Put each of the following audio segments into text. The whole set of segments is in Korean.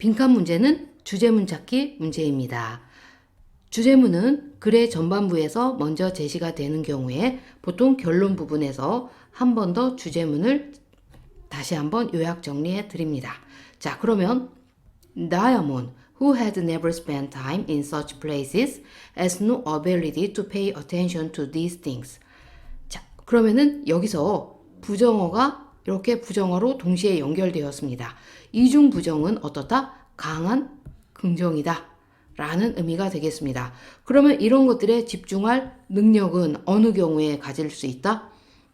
빈칸 문제는 주제문 찾기 문제입니다. 주제문은 글의 전반부에서 먼저 제시가 되는 경우에 보통 결론 부분에서 한 번 더 주제문을 다시 한번 요약 정리해 드립니다. 자, 그러면 Diamond, who had never spent time in such places, has no ability to pay attention to these things. 자, 그러면은 여기서 부정어가 이렇게 부정어로 동시에 연결되었습니다. 이중 부정은 어떻다? 강한 긍정이다. 라는 의미가 되겠습니다. 그러면 이런 것들에 집중할 능력은 어느 경우에 가질 수 있다?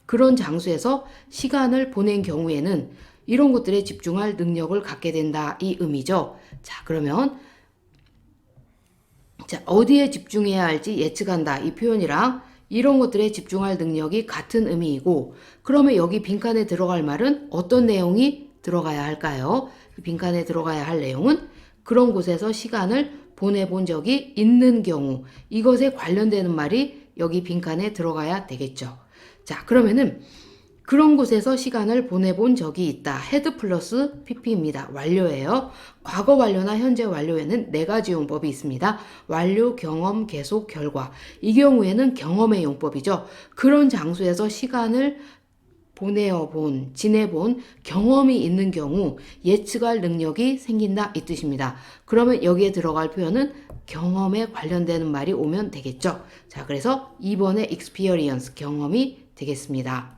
그런 장소에서 시간을 보낸 경우에는 이런 것들에 집중할 능력을 갖게 된다. 이 의미죠. 자, 그러면 자, 어디에 집중해야 할지 예측한다. 이 표현이랑 이런 것들에 집중할 능력이 같은 의미이고, 그러면 여기 빈칸에 들어갈 말은 어떤 내용이 들어가야 할까요? 이 빈칸에 들어가야 할 내용은 그런 곳에서 시간을 보내본 적이 있는 경우, 이것에 관련되는 말이 여기 빈칸에 들어가야 되겠죠. 자, 그러면은 그런 곳에서 시간을 보내본 적이 있다. 헤드 플러스 pp입니다. 완료예요. 과거 완료나 현재 완료에는 네 가지 용법이 있습니다. 완료, 경험, 계속, 결과. 이 경우에는 경험의 용법이죠. 그런 장소에서 시간을 보내어 본, 지내본 경험이 있는 경우 예측할 능력이 생긴다 이 뜻입니다. 그러면 여기에 들어갈 표현은 경험에 관련되는 말이 오면 되겠죠. 자, 그래서 2번의 experience, 경험이 되겠습니다.